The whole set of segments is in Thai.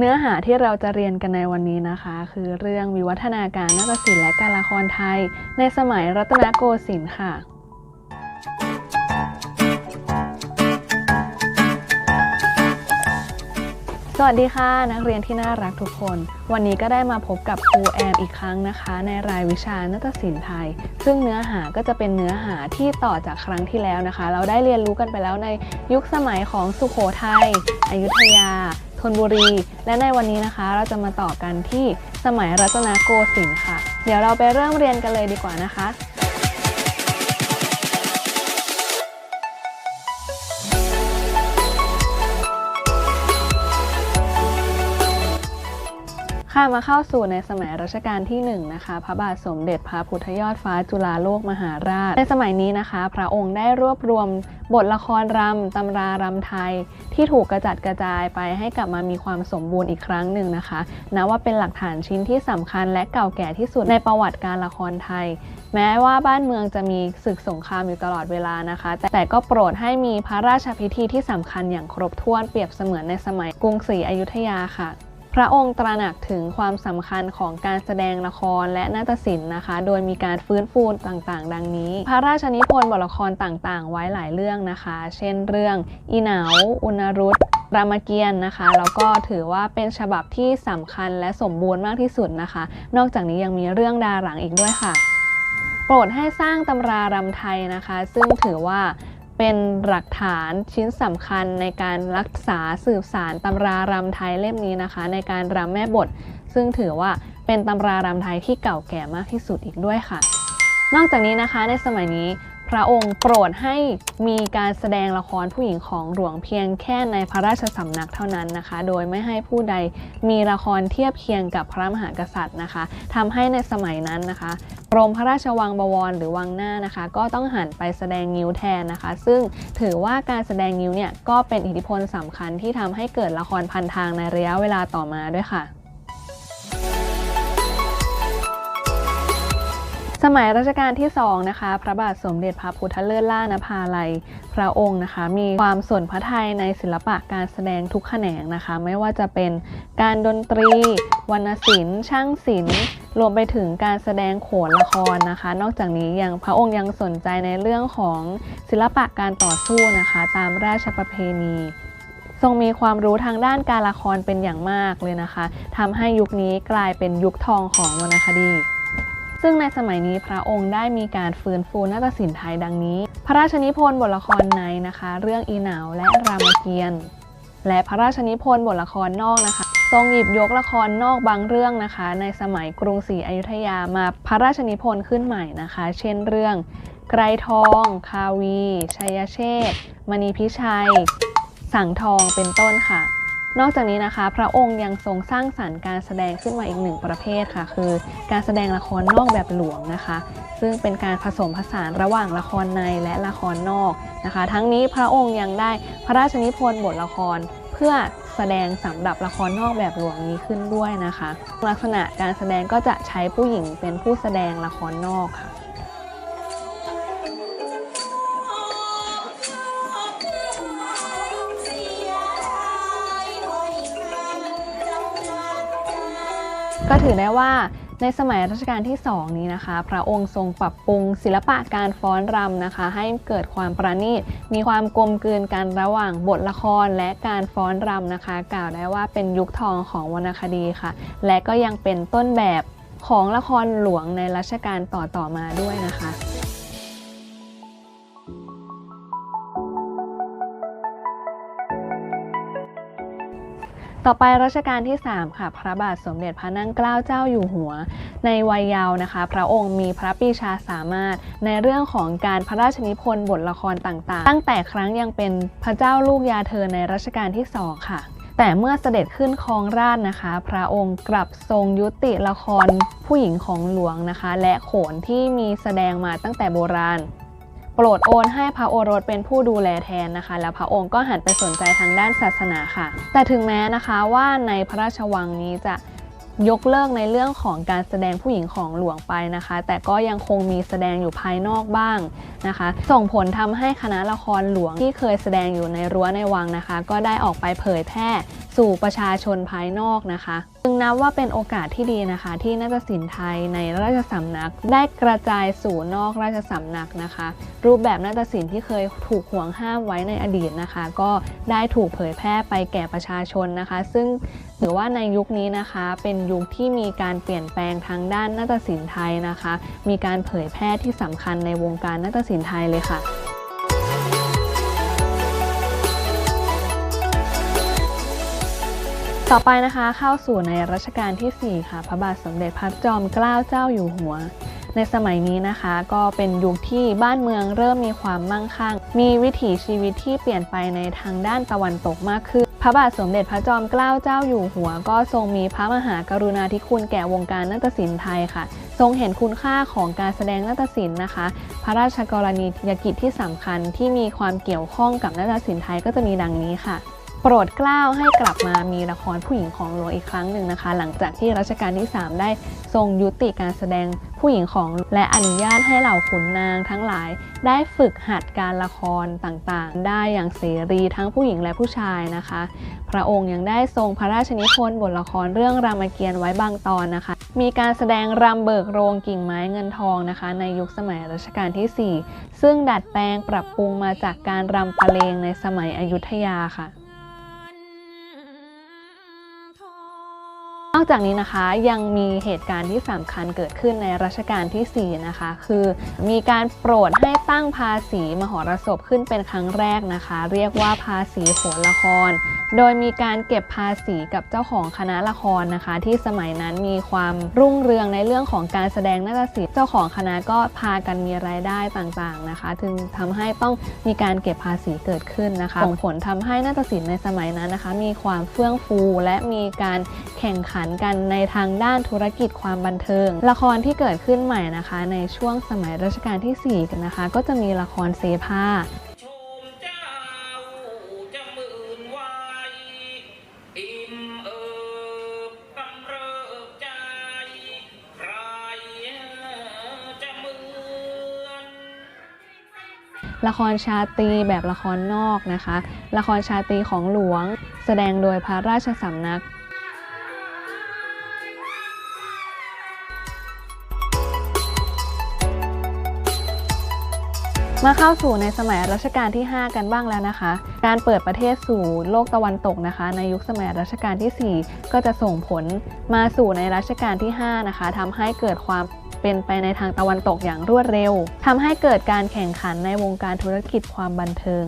เนื้อหาที่เราจะเรียนกันในวันนี้นะคะ คือเรื่องวิวัฒนาการนาฏศิลป์และการละครไทย ในสมัยรัตนโกสินทร์ค่ะ สวัสดีค่ะนักเรียนที่น่ารักทุกคน วันนี้ก็ได้มาพบกับครูแอนอีกครั้งนะคะ ในรายวิชานาฏศิลป์ไทย ซึ่งเนื้อหาก็จะเป็นเนื้อหาที่ต่อจากครั้งที่แล้วนะคะ เราได้เรียนรู้กันไปแล้วในยุคสมัยของสุโขทัยอยุธยา ธนบุรี และในวันนี้นะคะ เราจะมาต่อกันที่สมัยรัตนโกสินทร์ค่ะ เดี๋ยวเราไปเริ่มเรียนกันเลยดีกว่านะคะ ค่ะมาเข้าสู่ในสมัยรัชกาลที่1นงนะคะพระบาทสมเด็จพระพุทธยอดฟ้าจุฬาโลกมหาราช ในสมัยนี้นะคะ พระองค์ได้รวบรวมบทละครรำตำรารำไทย ที่ถูกกระจัดกระจายไปให้กลับมามีความสมบูรณ์อีกครั้งหนึ่งนะคะนับว่าเป็นหลักฐานชิ้นที่สำคัญและเก่าแก่ที่สุดในประวัติการละครไทย แม้ว่าบ้านเมืองจะมีศึกสงครามอยู่ตลอดเวลานะคะ แตแต่ก็โปรดให้มีพระราชพิธีที่สำคัญอย่างครบถ้วนเปรียบเสมือนในสมัยกรุงศรีอยุธยาค่ะ พระองค์ตระหนักถึงความสำคัญของการแสดงละครและนาฏศิลป์นะคะ โดยมีการฟื้นฟูต่างๆ ดังนี้ พระราชนิพนธ์บทละครต่างๆ ไว้หลายเรื่องนะคะ เช่นเรื่องอีเหนาอุณรุตรามเกียรติ์นะคะแล้วก็ถือว่าเป็นฉบับที่สำคัญและสมบูรณ์มากที่สุดนะคะ นอกจากนี้ยังมีเรื่องดาหลังอีกด้วยค่ะ โปรดให้สร้างตำรารำไทยนะคะ ซึ่งถือว่า เป็นหลักฐานชิ้นสำคัญในการรักษาสืบสารตำรารำไทยเล่มนี้นะคะ ในการรำแม่บท ซึ่งถือว่าเป็นตำรารำไทยที่เก่าแก่มากที่สุดอีกด้วยค่ะ นอกจากนี้นะคะในสมัยนี้ พระองค์โปรดให้มีการแสดงละครผู้หญิงของหลวงเพียงแค่ในพระราชสำนักเท่านั้นนะคะ โดยไม่ให้ผู้ใดมีละครเทียบเคียงกับพระมหากษัตริย์นะคะทำให้ในสมัยนั้นนะคะกรมพระราชวังบวรหรือวังหน้านะคะ ก็ต้องหันไปแสดงงิ้วแทนนะคะ ซึ่งถือว่าการแสดงงิ้วเนี่ยก็เป็นอิทธิพลสำคัญที่ทำให้เกิดละครพันทางในระยะเวลาต่อมาด้วยค่ะ สมัยรัชกาลที่2นะคะ พระบาทสมเด็จพระพุทธเลิศล่านภาลัย พระองค์นะคะ มีความสนพระทัยในศิลปะการแสดงทุกแขนงนะคะ ไม่ว่าจะเป็นการดนตรี วรรณศิลป์ ช่างศิลป์ รวมไปถึงการแสดงโขนละครนะคะ นอกจากนี้ยังพระองค์ยังสนใจในเรื่องของศิลปะการต่อสู้นะคะ ตามราชประเพณีทรงมีความรู้ทางด้านการละครเป็นอย่างมากเลยนะคะทำให้ยุคนี้กลายเป็นยุคทองของวรรณคดี ซึ่งในสมัยนี้พระองค์ได้มีการฟื้นฟูนาฏศิลป์ไทยดังนี้ พระราชนิพนธ์บทละครในนะคะ เรื่องอีเหนาและรามเกียรติ์และพระราชนิพนธ์บทละครนอกนะคะ ทรงหยิบยกละครนอกบางเรื่องนะคะ ในสมัยกรุงศรีอยุธยามาพระราชนิพนธ์ขึ้นใหม่นะคะ เช่นเรื่อง ไกรทอง คาวี ชัยเชษมณีพิชัย สังทองเป็นต้นค่ะ นอกจากนี้นะคะ พระองค์ยังทรงสร้างสรรค์การแสดงขึ้นมาอีกหนึ่งประเภทค่ะ คือ การแสดงละครนอกแบบหลวงนะคะ ซึ่งเป็นการผสมผสานระหว่างละครในและละครนอกนะคะ ทั้งนี้พระองค์ยังได้พระราชนิพนธ์บทละครเพื่อแสดงสำหรับละครนอกแบบหลวงนี้ขึ้นด้วยนะคะ ลักษณะการแสดงก็จะใช้ผู้หญิงเป็นผู้แสดงละครนอกค่ะ ก็ถือได้ว่าในสมัยรัชกาลที่ 2 นี้นะคะ พระองค์ทรงปรับปรุงศิลปะการฟ้อนรำนะคะ ให้เกิดความประณีต มีความกลมกลืนกันระหว่างบทละครและการฟ้อนรำนะคะ กล่าวได้ว่าเป็นยุคทองของวรรณคดีค่ะ และก็ยังเป็นต้นแบบของละครหลวงในรัชกาลต่อๆมาด้วยนะคะ ต่อไปรัชกาลที่ 3 ค่ะ พระบาทสมเด็จพระนั่งเกล้าเจ้าอยู่หัว ในวัยเยาว์นะคะ พระองค์มีพระปีชาสามารถในเรื่องของการพระราชนิพนธ์บทละครต่างๆ ตั้งแต่ครั้งยังเป็นพระเจ้าลูกยาเธอในรัชกาลที่ 2 ค่ะแต่เมื่อเสด็จขึ้นครองราชนะคะ พระองค์กลับทรงยุติละครผู้หญิงของหลวงนะคะ และโขนที่มีแสดงมาตั้งแต่โบราณ ปรดโอนให้พระโอรสเป็นผู้ดูแลแทนนะคะ แล้วพระองค์ก็หันไปสนใจทางด้านศาสนาค่ะ แต่ถึงแม้นะคะว่าในพระราชวังนี้จะยกเลิกในเรื่องของการแสดงผู้หญิงของหลวงไปนะคะ แต่ก็ยังคงมีแสดงอยู่ภายนอกบ้างนะคะ ส่งผลทำให้คณะละครหลวงที่เคยแสดงอยู่ในรั้วในวังนะคะ ก็ได้ออกไปเผยแพร่สู่ประชาชนภายนอกนะคะจึงนับว่าเป็นโอกาสที่ดีนะคะ ที่นาฏศิลป์ไทยในราชสำนัก ได้กระจายสู่นอกราชสำนักนะคะ รูปแบบนาฏศิลป์ที่เคยถูกห่วงห้ามไว้ในอดีตนะคะ ก็ได้ถูกเผยแพร่ไปแก่ประชาชนนะคะ ซึ่งถือว่าในยุคนี้นะคะเป็นยุคที่มีการเปลี่ยนแปลงทางด้านนาฏศิลป์ไทยนะคะ มีการเผยแพร่ที่สำคัญในวงการนาฏศิลป์ไทยเลยค่ะ ต่อไปนะคะเข้าสู่ในรัชกาลที่ 4 ค่ะ พระบาทสมเด็จพระจอมเกล้าเจ้าอยู่หัว ในสมัยนี้นะคะก็เป็นยุคที่บ้านเมืองเริ่มมีความมั่งคั่ง มีวิถีชีวิตที่เปลี่ยนไปในทางด้านตะวันตกมากขึ้น พระบาทสมเด็จพระจอมเกล้าเจ้าอยู่หัว ก็ทรงมีพระมหากรุณาธิคุณแก่วงการนาฏศิลป์ไทยค่ะ ทรงเห็นคุณค่าของการแสดงนาฏศิลป์นะคะ พระราชกรณียกิจที่สำคัญที่มีความเกี่ยวข้องกับนาฏศิลป์ไทยก็จะมีดังนี้ค่ะ รดเกล้าให้กลับมามีละครผู้หญิงของหลวงอีกครั้งหนึ่งนะคะ หลังจากที่รัชกาลที่ 3 ได้ทรงยุติการแสดงผู้หญิงของและอนุญาตให้เหล่าขุนนางทั้งหลาย ได้ฝึกหัดการละครต่างๆ ได้อย่างเสรีทั้งผู้หญิงและผู้ชายนะคะ พระองค์ยังได้ทรงพระราชนิพนธ์บทละครเรื่องรามเกียรติ์ไว้บางตอนนะคะ มีการแสดงรำเบิกโรงกิ่งไม้เงินทองนะคะ ในยุคสมัยรัชกาลที่ 4 ซึ่งดัดแปลงปรับปรุงมาจากการรำประเลงในสมัยอยุธยาค่ะ จากนี้นะคะยังมีเหตุการณ์ที่สำคัญเกิดขึ้นในรัชกาลที่ 4 นะคะ คือมีการโปรดให้ตั้งภาษีมหรสพขึ้นเป็นครั้งแรกนะคะ เรียกว่าภาษีโหรละคร โดยมีการเก็บภาษีกับเจ้าของคณะละครนะคะ ที่สมัยนั้นมีความรุ่งเรืองในเรื่องของการแสดงนาฏศิลป์เจ้าของคณะก็พากันมีรายได้ต่างๆนะคะถึงทำให้ต้องมีการเก็บภาษีเกิดขึ้นนะคะส่งผลทำให้นาฏศิลป์ในสมัยนั้นนะคะ มีความเฟื่องฟูและมีการแข่งขันกันในทางด้านธุรกิจความบันเทิง ละครที่เกิดขึ้นใหม่นะคะ ในช่วงสมัยรัชกาลที่ 4 กันนะคะ ก็จะมีละครเซพาชมเจ้าจะมืนวายอิ่มเอิบกำเริบใจใครจะมืนละครชาตรีแบบละครนอกนะคะ ละครชาตรีของหลวง แสดงโดยพระราชสำนัก มาเข้าสู่ในสมัยรัชกาลที่ 5 กันบ้างแล้วนะคะ การเปิดประเทศสู่โลกตะวันตกนะคะ ในยุคสมัยรัชกาลที่ 4 ก็จะส่งผลมาสู่ในรัชกาลที่ 5 นะคะทำให้เกิดความเป็นไปในทางตะวันตกอย่างรวดเร็วทำให้เกิดการแข่งขันในวงการธุรกิจความบันเทิง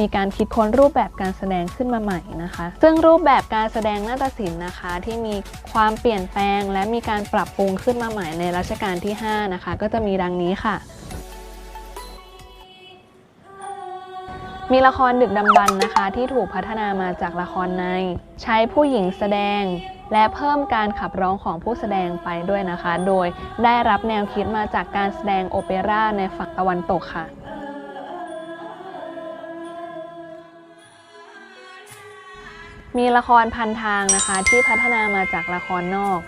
มีการคิดค้นรูปแบบการแสดงขึ้นมาใหม่นะคะ ซึ่งรูปแบบการแสดงนาฏศิลป์นะคะ ที่มีความเปลี่ยนแปลง และมีการปรับปรุงขึ้นมาใหม่ในรัชกาลที่ 5 นะคะ ก็จะมีดังนี้ค่ะ มีละครดึกดำบรรพ์นะคะ ที่ถูกพัฒนามาจากละครใน ใช้ผู้หญิงแสดง และเพิ่มการขับร้องของผู้แสดงไปด้วยนะคะ โดยได้รับแนวคิดมาจากการแสดงโอเปร่าในฝั่งตะวันตกค่ะมีละครพันทางนะคะที่พัฒนามาจากละครนอก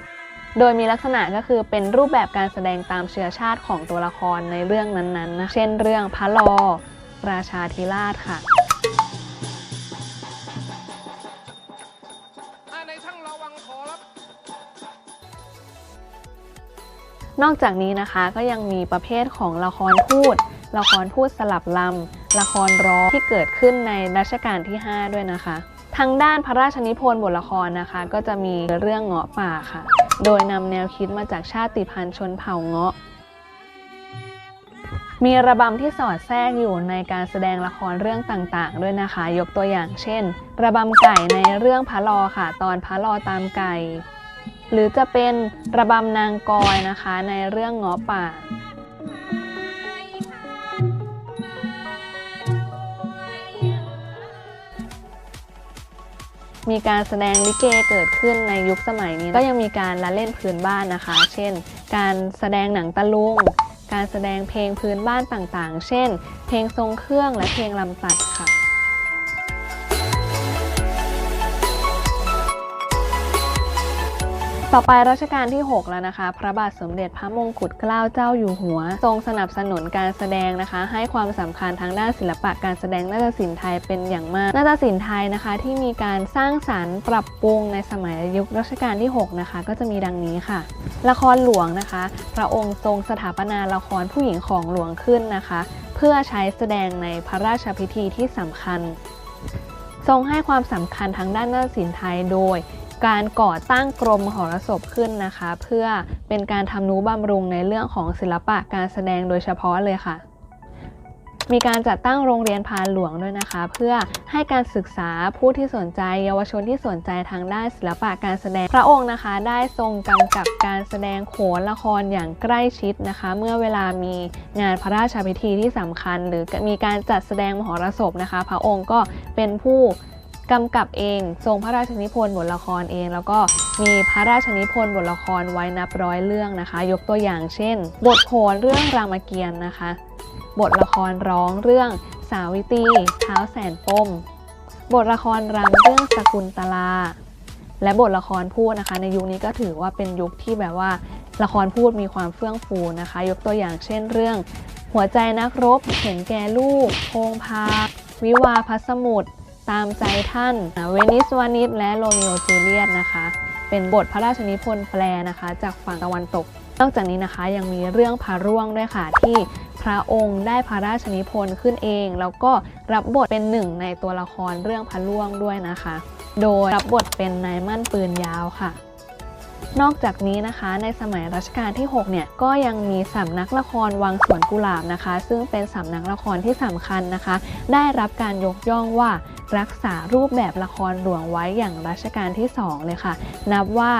โดยมีลักษณะก็คือเป็นรูปแบบการแสดงตามเชื้อชาติของตัวละครในเรื่องนั้นๆนะ เช่นเรื่องพระลอ ราชาธิราชค่ะอ่าในทั้งระวังขอรับ นอกจากนี้นะคะก็ยังมีประเภทของละครพูด ละครพูดสลับลำ ละครร้องที่เกิดขึ้นในรัชกาลที่ 5 ด้วยนะคะทางด้านพระราชนิพนธ์บทละครนะคะ ก็จะมีเรื่องเงาะป่าค่ะ โดยนำแนวคิดมาจากชาติพันธุ์ชนเผ่าเงาะ มีระบำที่สอดแทรกอยู่ในการแสดงละครเรื่องต่างๆ ด้วยนะคะ ยกตัวอย่างเช่น ระบำไก่ในเรื่องพระลอค่ะ ตอนพระลอตามไก่ หรือจะเป็นระบำนางกอยนะคะในเรื่องเงาะป่ามีการแสดงลิเกเกิดขึ้นในยุคสมัยนี้ ก็ยังมีการละเล่นพื้นบ้านนะคะ เช่น การแสดงหนังตะลุง การแสดงเพลงพื้นบ้านต่างๆ เช่น เพลงทรงเครื่องและเพลงลำตัดค่ะ ต่อไปรัชกาลที่ 6 แล้วนะคะ พระบาทสมเด็จพระมงกุฎเกล้าเจ้าอยู่หัว ทรงสนับสนุนการแสดงนะคะ ให้ความสำคัญทางด้านศิลปะการแสดงนาฏศิลป์ไทยเป็นอย่างมากนาฏศิลป์ไทยนะคะ ที่มีการสร้างสรรค์ปรับปรุงในสมัยยุครัชกาลที่ 6 นะคะ ก็จะมีดังนี้ค่ะ ละครหลวงนะคะ พระองค์ทรงสถาปนาละครผู้หญิงของหลวงขึ้นนะคะ เพื่อใช้แสดงในพระราชพิธีที่สำคัญ ทรงให้ความสำคัญทางด้านนาฏศิลป์ไทยโดย การก่อตั้งกรมหรสพขึ้นนะคะ เพื่อเป็นการทำนุบำรุงในเรื่องของศิลปะการแสดงโดยเฉพาะเลยค่ะ มีการจัดตั้งโรงเรียนพานหลวงด้วยนะคะ เพื่อให้การศึกษาผู้ที่สนใจ เยาวชนที่สนใจทางด้านศิลปะการแสดงพระองค์นะคะ ได้ทรงกำกับการแสดงโขนละครอย่างใกล้ชิดนะคะ เมื่อเวลามีงานพระราชพิธีที่สำคัญ หรือมีการจัดแสดงมหรสพนะคะ พระองค์ก็เป็นผู้ กำกับเองทรงพระราชนิพนธ์บทละครเอง แล้วก็มีพระราชนิพนธ์บทละครไว้นับร้อยเรื่องนะคะ ยกตัวอย่างเช่น บทโขนเรื่องรามเกียรติ์นะคะ บทละครร้องเรื่องสาวิตรีเท้าแสนปมบทละครรำเรื่องสกุลตลา และบทละครพูดนะคะ ในยุคนี้ก็ถือว่าเป็นยุคที่แบบว่าละครพูดมีความเฟื่องฟูนะคะ ยกตัวอย่างเช่นเรื่อง หัวใจนักรบเห็นแก่ลูก โพงพา วิวาพัสมุทร ตามใจท่านเวนิสวานิสและโรมิโอจูเลียตนะคะ เป็นบทพระราชนิพนธ์แปลนะคะ จากฝั่งตะวันตก นอกจากนี้นะคะยังมีเรื่องพระร่วงด้วยค่ะที่พระองค์ได้พระราชนิพนธ์ขึ้นเอง แล้วก็รับบทเป็นหนึ่งในตัวละครเรื่องพระร่วงด้วยนะคะ โดยรับบทเป็นนายมั่นปืนยาวค่ะนอกจากนี้นะคะในสมัยรัชกาลที่ 6 เนี่ยก็ยังมีสำนักละครวังสวนกุหลาบนะคะ ซึ่งเป็นสำนักละครที่สำคัญนะคะ ได้รับการยกย่องว่า รักษารูปแบบละครหลวงไว้อย่างรัชกาลที่ 2 เลยค่ะ นับว่า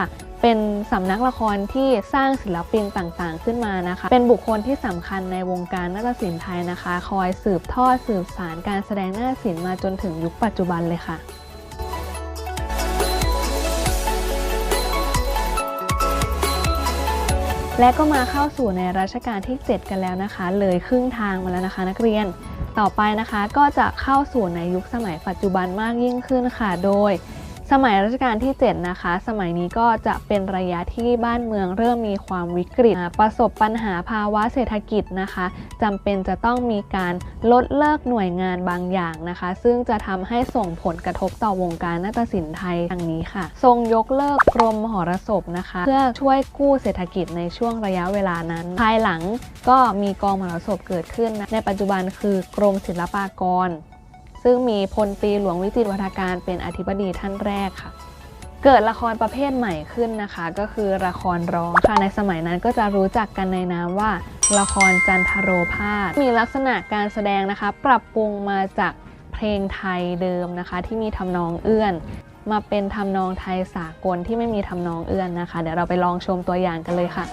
เป็นสำนักละครที่สร้างศิลปินต่างๆ ขึ้นมานะคะ เป็นบุคคลที่สำคัญในวงการนาฏศิลป์ไทยนะคะ คอยสืบทอดสืบสารการแสดงนาฏศิลป์มาจนถึงยุคปัจจุบันเลยค่ะและก็มาเข้าสู่ในรัชกาลที่ 7 กันแล้วนะคะ เลยครึ่งทางมาแล้วนะคะนักเรียน ต่อไปนะคะก็จะเข้าสู่ในยุคสมัยปัจจุบันมากยิ่งขึ้นค่ะ โดย สมัยรัชกาลที่ 7 นะคะ สมัยนี้ก็จะเป็นระยะที่บ้านเมืองเริ่มมีความวิกฤต ประสบปัญหาภาวะเศรษฐกิจนะคะจำเป็นจะต้องมีการลดเลิกหน่วยงานบางอย่างนะคะ ซึ่งจะทำให้ส่งผลกระทบต่อวงการนาฏศิลป์ไทยดังนี้ค่ะ ทรงยกเลิกกรมมหรสพนะคะ เพื่อช่วยกู้เศรษฐกิจในช่วงระยะเวลานั้น ภายหลังก็มีกองมหรสพเกิดขึ้นนะในปัจจุบันคือกรมศิลปากร ซึ่งมีพลตรีหลวงวิจิตรวัฒการเป็นอธิบดีท่านแรกค่ะ เกิดละครประเภทใหม่ขึ้นนะคะ ก็คือละครร้องค่ะในสมัยนั้นก็จะรู้จักกันในนามว่า ละครจันทโรพาสมีลักษณะการแสดงนะคะ ปรับปรุงมาจากเพลงไทยเดิมนะคะ ที่มีทำนองเอื้อน มาเป็นทำนองไทยสากลที่ไม่มีทำนองเอื้อนนะคะ เดี๋ยวเราไปลองชมตัวอย่างกันเลยค่ะ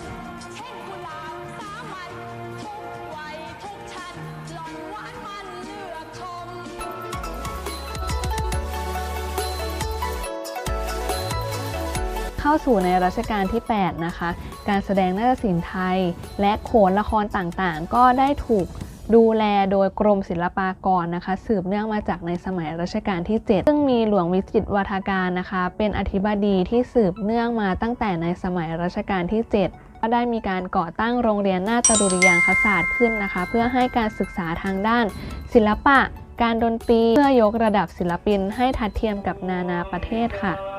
าสู่ในรัชกาลที่ 8 นะคะ การแสดงนาฏศิลป์ไทย และโขนละครต่างๆ ก็ได้ถูกดูแลโดยกรมศิลปากรนะคะ สืบเนื่องมาจากในสมัยรัชกาลที่ 7 ซึ่งมีหลวงวิจิตรวัฒการนะคะ เป็นอธิบดีที่สืบเนื่องมาตั้งแต่ในสมัยรัชกาลที่ 7ก็ได้มีการก่อตั้งโรงเรียนนาฏดุริยางคศาสตร์ขึ้นนะคะ เพื่อให้การศึกษาทางด้าน ศิลปะ การดนตรีเพื่อยกระดับศิลปินให้ทัดเทียมกับนานาประเทศค่ะ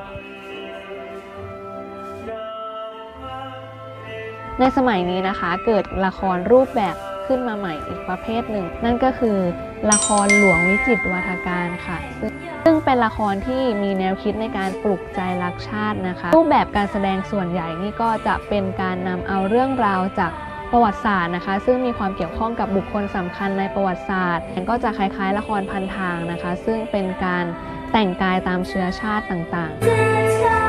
ในสมัยนี้นะคะ เกิดละครรูปแบบขึ้นมาใหม่อีกประเภทหนึ่ง นั่นก็คือละครหลวงวิจิตรวัฒการค่ะ ซึ่งเป็นละครที่มีแนวคิดในการปลุกใจรักชาตินะคะ รูปแบบการแสดงส่วนใหญ่นี่ก็จะเป็นการนำเอาเรื่องราวจากประวัติศาสตร์นะคะ ซึ่งมีความเกี่ยวข้องกับบุคคลสำคัญในประวัติศาสตร์ก็จะคล้ายๆ ละครพันทางนะคะ ซึ่งเป็นการแต่งกายตามเชื้อชาติต่างๆ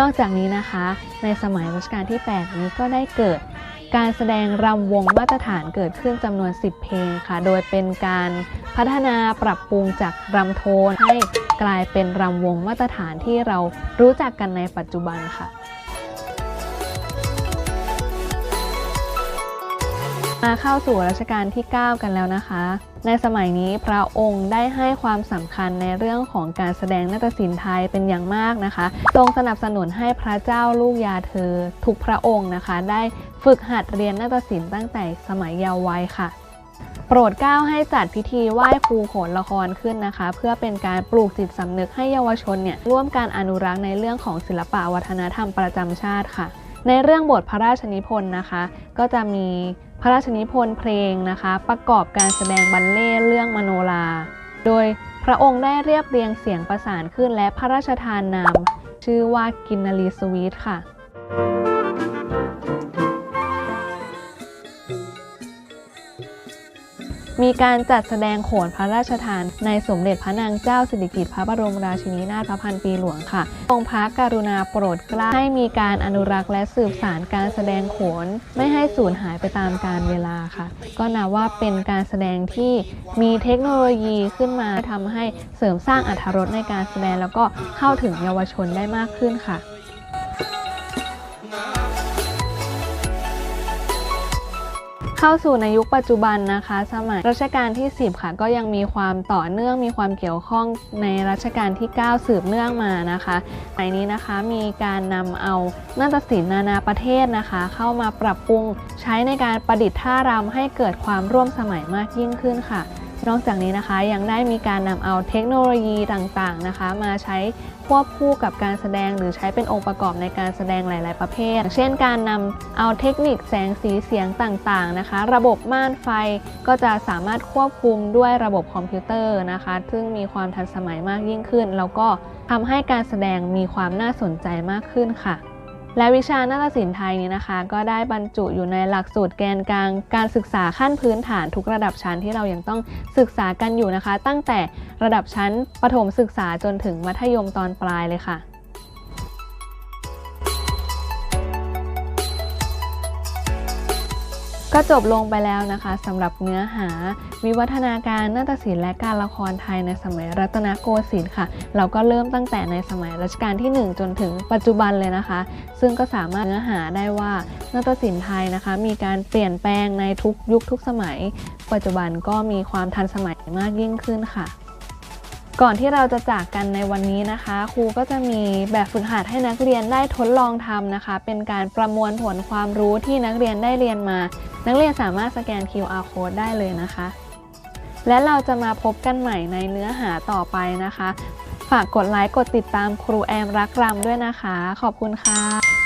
นอกจากนี้นะคะในสมัยรัชกาลที่ 8 นี้ก็ได้เกิดการแสดงรำวงมาตรฐานเกิดขึ้นจำนวน 10 เพลงค่ะ โดยเป็นการพัฒนาปรับปรุงจากรำโทนให้กลายเป็นรำวงมาตรฐานที่เรารู้จักกันในปัจจุบันค่ะ มาเข้าสู่รัชกาลที่ 9 กันแล้วนะคะ ในสมัยนี้พระองค์ได้ให้ความสำคัญในเรื่องของการแสดงนาฏศิลป์ไทยเป็นอย่างมากนะคะ ทรงสนับสนุนให้พระเจ้าลูกยาเธอ ทุกพระองค์นะคะ ได้ฝึกหัดเรียนนาฏศิลป์ตั้งแต่สมัยเยาว์วัยค่ะโปรดเกล้าให้จัดพิธีไหว้ครูโขนละครขึ้นนะคะ เพื่อเป็นการปลูกจิตสำนึกให้เยาวชนเนี่ยร่วมการอนุรักษ์ในเรื่องของศิลปะวัฒนธรรมประจำชาติค่ะ ในเรื่องบทพระราชนิพนธ์นะคะ ก็จะมีพระราชนิพนธ์เพลงนะคะ ประกอบการแสดงบัลเล่เรื่องมโนรา โดยพระองค์ได้เรียบเรียงเสียงประสานขึ้นและพระราชทานนาม ชื่อว่ากินนารีสวีทค่ะ มีการจัดแสดงโขนพระราชทาน ในสมเด็จพระนางเจ้าสิริกิติ์พระบรมราชินีนาถพระพันปีหลวงค่ะทรงพระกรุณาโปรดเกล้าให้มีการอนุรักษ์และสืบสานการแสดงโขน ไม่ให้สูญหายไปตามกาลเวลาค่ะ ก็นับว่าเป็นการแสดงที่มีเทคโนโลยีขึ้นมาทำให้เสริมสร้างอรรถรสในการแสดงแล้วก็เข้าถึงเยาวชนได้มากขึ้นค่ะ เข้าสู่ในยุคปัจจุบันนะคะ สมัยรัชกาลที่ 10 ค่ะ ก็ยังมีความต่อเนื่องมีความเกี่ยวข้องในรัชกาลที่ 9 สืบเนื่องมานะคะในนี้นะคะมีการนำเอานาฏศิลป์นานาประเทศนะคะ เข้ามาปรับปรุงใช้ในการประดิษฐ์ท่ารำให้เกิดความร่วมสมัยมากยิ่งขึ้นค่ะ นอกจากนี้นะคะยังได้มีการนำเอาเทคโนโลยีต่างๆนะคะ มาใช้ควบคู่กับการแสดงหรือใช้เป็นองค์ประกอบในการแสดงหลาย ๆ ประเภท เช่นการนำเอาเทคนิคแสงสีเสียงต่าง ๆ นะคะ ระบบม่านไฟก็จะสามารถควบคุมด้วยระบบคอมพิวเตอร์นะคะ ซึ่งมีความทันสมัยมากยิ่งขึ้น แล้วก็ทำให้การแสดงมีความน่าสนใจมากขึ้นค่ะ และวิชานาฏศิลป์ไทยนี้นะคะ ก็ได้บรรจุอยู่ในหลักสูตรแกนกลางการศึกษาขั้นพื้นฐานทุกระดับชั้นที่เรายังต้องศึกษากันอยู่นะคะ ตั้งแต่ระดับชั้นประถมศึกษาจนถึงมัธยมตอนปลายเลยค่ะ ก็จบลงไปแล้วนะคะสำหรับเนื้อหา วิวัฒนาการนาฏศิลป์และการละครไทยในสมัยรัตนโกสินทร์ค่ะ เราก็เริ่มตั้งแต่ในสมัยรัชกาลที่ 1 จนถึงปัจจุบันเลยนะคะ ซึ่งก็สามารถเนื้อหาได้ว่านาฏศิลป์ไทยนะคะ มีการเปลี่ยนแปลงในทุกยุคทุกสมัย ปัจจุบันก็มีความทันสมัยมากยิ่งขึ้นค่ะ ก่อนที่เราจะจากกันในวันนี้นะคะ ครูก็จะมีแบบฝึกหัดให้นักเรียนได้ทดลองทำนะคะ เป็นการประมวลผลความรู้ที่นักเรียนได้เรียนมา นักเรียนสามารถสแกน QR code ได้เลยนะคะ และเราจะมาพบกันใหม่ในเนื้อหาต่อไปนะคะ ฝากกดไลค์กดติดตามครูแอมรักรำด้วยนะคะ ขอบคุณค่ะ